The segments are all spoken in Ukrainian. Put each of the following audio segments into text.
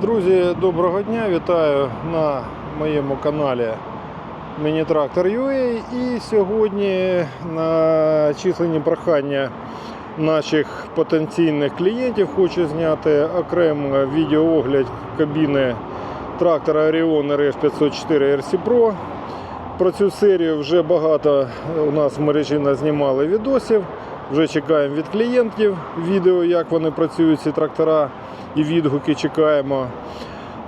Друзі, доброго дня! Вітаю на моєму каналі Міні-трактор UA. І сьогодні на численні прохання наших потенційних клієнтів хочу зняти окремо відеоогляд кабіни трактора Orion RF 504 RC Pro. Про цю серію вже багато у нас в мережі назнімали відосів. Вже чекаємо від клієнтів відео, як вони працюють, ці трактора і відгуки чекаємо.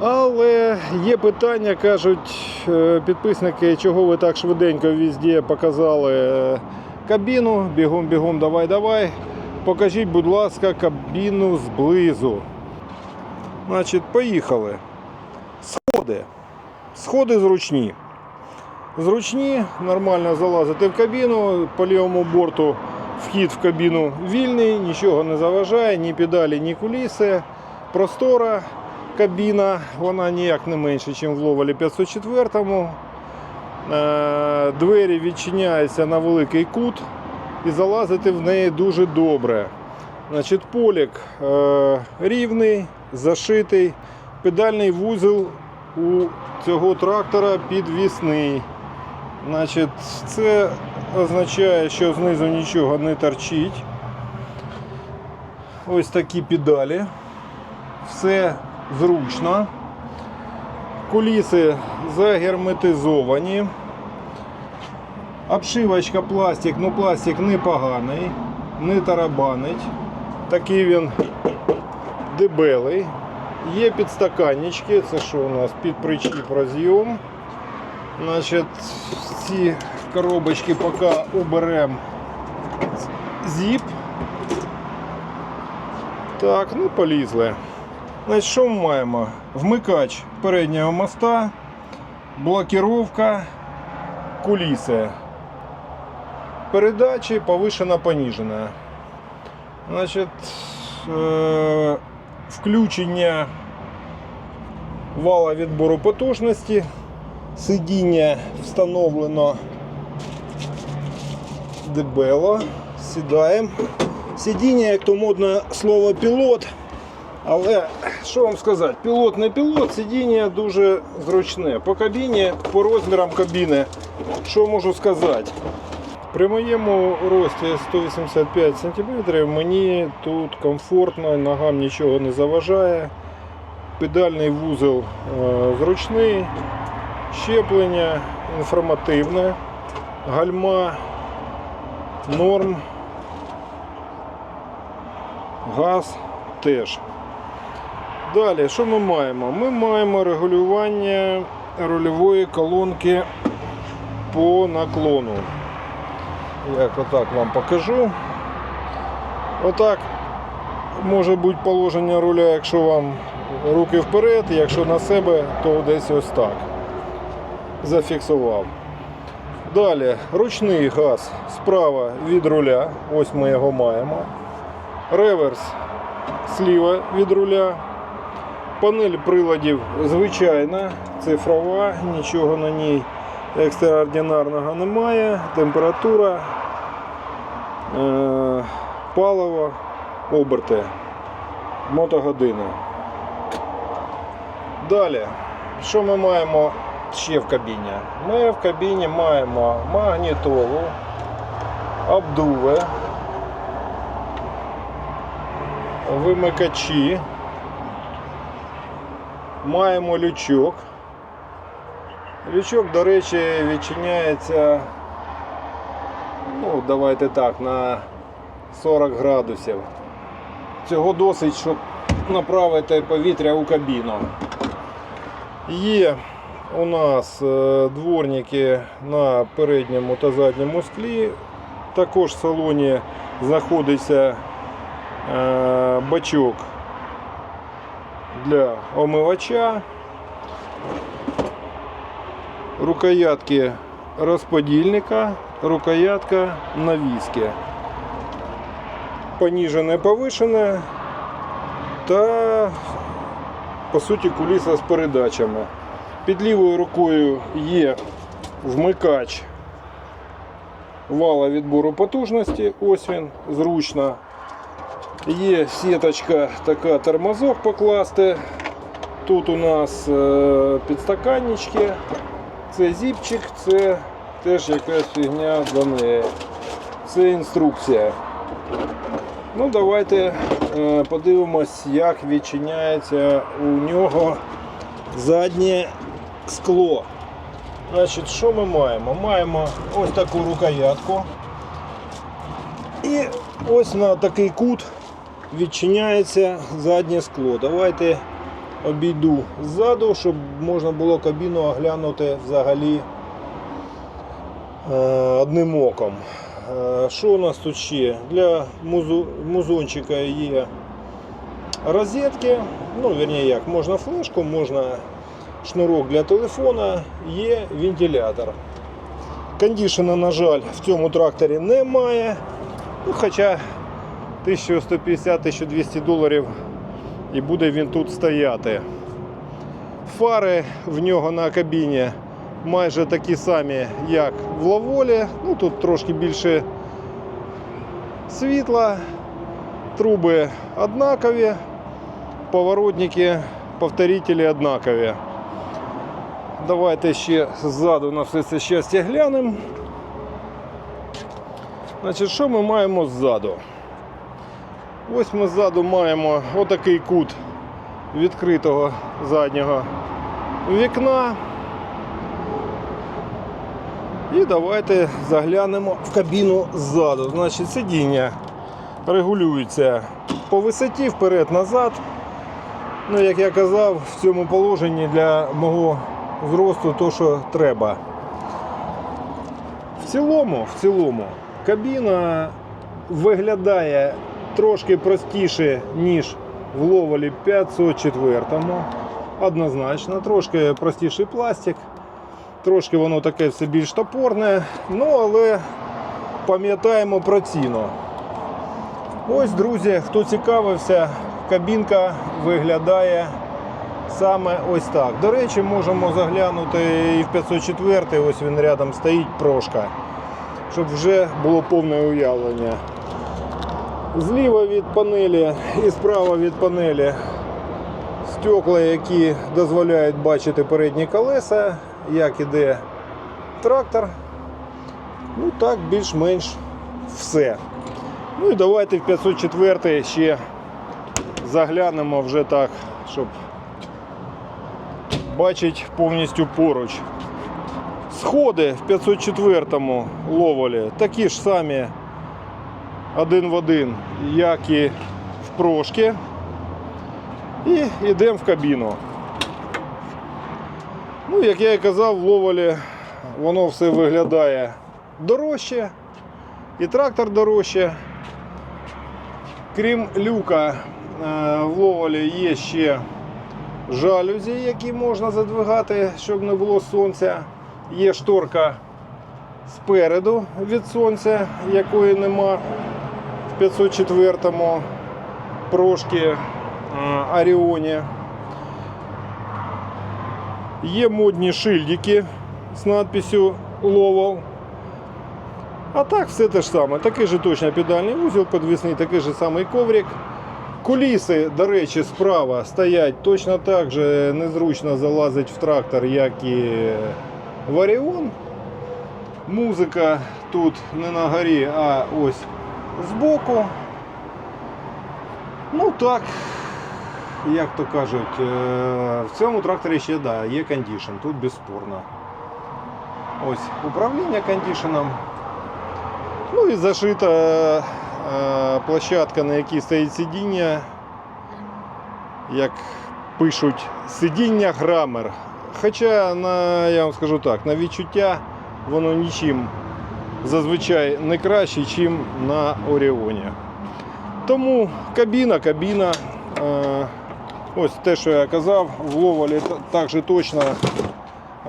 Але є питання, кажуть е, підписники, чого ви так швиденько везде показали е, кабіну. Бігом, бігом, давай, давай. Покажіть, будь ласка, кабіну зблизу. Значить, поїхали. Сходи. Сходи зручні. Зручні, нормально залазити в кабіну, по лівому борту вхід в кабіну вільний, нічого не заважає, ні педалі, ні куліси. Простора кабіна, вона ніяк не менше, ніж в Ловелі 504. Е, Двері відчиняються на великий кут і залазити в неї дуже добре. Значить, Полік е, рівний, зашитий, педальний вузол у цього трактора підвісний. Значить, Це означає, що знизу нічого не торчить. Ось такі педалі. Все зручно. Куліси загерметизовані. Обшивочка пластик, ну пластик непоганий, не тарабанить. Такий він дебелий. Є підстаканнички, це що у нас під причіп роз'єм. Значить, ці коробочки поки уберемо зіп. Так, ну полізли. Значить, що ми маємо? Вмикач переднього моста, блокировка, куліси. Передачі повишена понижена. Значить, е- включення вала відбору потужності. Сидіння встановлено дебело. Сідаємо. Сидіння, як то модне слово пілот. Але що вам сказати, пілот не пілот, сидіння дуже зручне. По кабіні, по розмірам кабіни, що можу сказати? При моєму рості 185 см мені тут комфортно, ногам нічого не заважає. Педальний вузол е, зручний, щеплення інформативне, гальма, норм, газ теж. Далі, що ми маємо? Ми маємо регулювання рульової колонки по наклону. Як отак вам покажу. Отак може бути положення руля, якщо вам руки вперед, якщо на себе, то десь ось так. Зафіксував. Далі ручний газ справа від руля, ось ми його маємо. Реверс зліва від руля. Панель приладів звичайна, цифрова, нічого на ній екстраординарного немає. Температура, е, паливо, оберти, мотогодини. Далі, що ми маємо ще в кабіні? Ми в кабіні маємо магнітолу, обдуви, вимикачі. Маємо лючок. Лючок, до речі, відчиняється, ну, давайте так, на 40 градусів. Цього досить, щоб направити повітря у кабіну. Є у нас е, дворники на передньому та задньому склі. Також в салоні знаходиться е, бачок для омивача, рукоятки розподільника, рукоятка навіски. Поніжене, повишене та по суті куліса з передачами. Під лівою рукою є вмикач вала відбору потужності. Ось він, зручно. Є сіточка, така тормозок покласти. Тут у нас е, підстаканнички, це зіпчик, це теж якась фігня для неї. Це інструкція. Ну, давайте е, подивимось, як відчиняється у нього заднє скло. Значить, що ми маємо? Маємо ось таку рукоятку. І ось на такий кут відчиняється заднє скло. Давайте обійду ззаду, щоб можна було кабіну оглянути взагалі е, одним оком. Е, Що у нас тут ще? Для музончика є розетки. Ну, вірні як, можна флешку, можна шнурок для телефона, є вентилятор. Кондішена, на жаль, в цьому тракторі немає. Ну, хоча 1150-1200 доларів і буде він тут стояти. Фари в нього на кабіні майже такі самі, як в Лаволі. Ну, тут трошки більше світла, труби однакові, поворотники, повторителі однакові. Давайте ще ззаду на все це щастя глянемо. Значить, що ми маємо ззаду? Ось ми ззаду маємо отакий кут відкритого заднього вікна. І давайте заглянемо в кабіну ззаду. Значить, сидіння регулюється по висоті вперед-назад. Ну, як я казав, в цьому положенні для мого зросту то, що треба. В цілому, в цілому, кабіна виглядає трошки простіше, ніж в Ловолі 504. Однозначно, трошки простіший пластик, трошки воно таке все більш топорне, ну але пам'ятаємо про ціну. Ось, друзі, хто цікавився, кабінка виглядає саме ось так. До речі, можемо заглянути і в 504, ось він рядом стоїть прошка, щоб вже було повне уявлення. Зліва від панелі і справа від панелі стекла, які дозволяють бачити передні колеса, як іде трактор. Ну так, більш-менш все. Ну і давайте в 504 ще заглянемо вже так, щоб бачити повністю поруч. Сходи в 504 ловолі такі ж самі один в один, як і в прошки. І йдемо в кабіну. Ну, як я і казав, в ловолі воно все виглядає дорожче, і трактор дорожче. Крім люка, е, в ловолі є ще жалюзі, які можна задвигати, щоб не було сонця. Є шторка спереду від сонця, якої нема в 504-му прошки е, Аріоні. Є модні шильдики з надписю Ловол. А так все те ж саме. Такий же точно педальний вузол підвісний, такий же самий коврик. Куліси, до речі, справа стоять точно так же незручно залазить в трактор, як і в Оріон. Музика тут не на горі, а ось збоку. Ну так, як то кажуть, е, в цьому тракторі ще да, є кондішн, тут безспорно. Ось управління кондішеном. Ну і зашита е, площадка, на якій стоїть сидіння. Як пишуть, сидіння грамер. Хоча, на, я вам скажу так, на відчуття воно нічим зазвичай не краще, ніж на Оріоні. Тому кабіна, кабіна. Е, Ось те, що я казав, в ловолі так же точно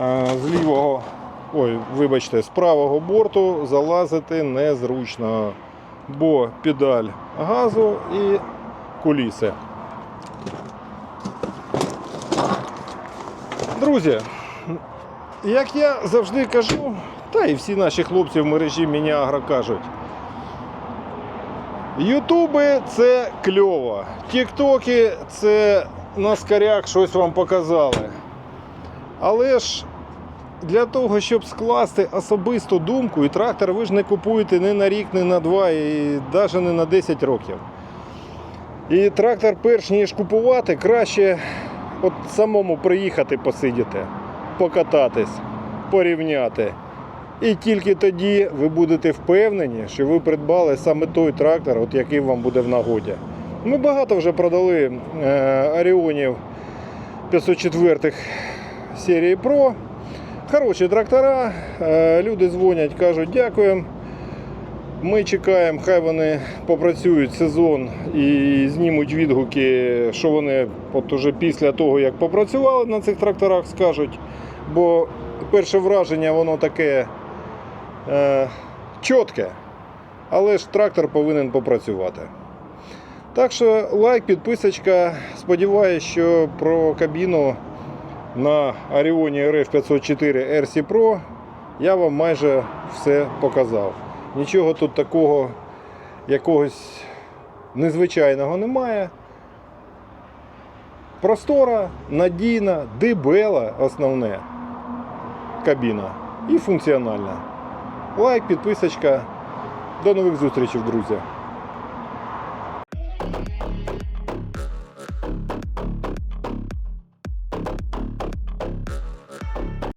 е, з лівого, ой, вибачте, з правого борту залазити незручно, бо педаль газу і куліси. Друзі, як я завжди кажу, та і всі наші хлопці в мережі Мініагро кажуть. Ютуби це кльово, Тіктоки це на скоряк щось вам показали. Але ж для того, щоб скласти особисту думку, і трактор ви ж не купуєте ні на рік, ні на два, і навіть не на 10 років. І трактор, перш ніж купувати, краще от самому приїхати посидіти, покататись, порівняти. І тільки тоді ви будете впевнені, що ви придбали саме той трактор, от який вам буде в нагоді. Ми багато вже продали е, Оріонів 504 серії Pro. Хороші трактора. Е, люди дзвонять, кажуть дякуємо. Ми чекаємо, хай вони попрацюють сезон і знімуть відгуки, що вони от уже після того, як попрацювали на цих тракторах, скажуть. Бо перше враження воно таке е, чітке, але ж трактор повинен попрацювати. Так що лайк, підписочка. Сподіваюсь, що про кабіну на Оріоні RF 504 RC Pro я вам майже все показав. Нічого тут такого якогось незвичайного немає. Простора, надійна, дебела основне кабіна і функціональна. Лайк, підписочка. До нових зустрічей, друзі.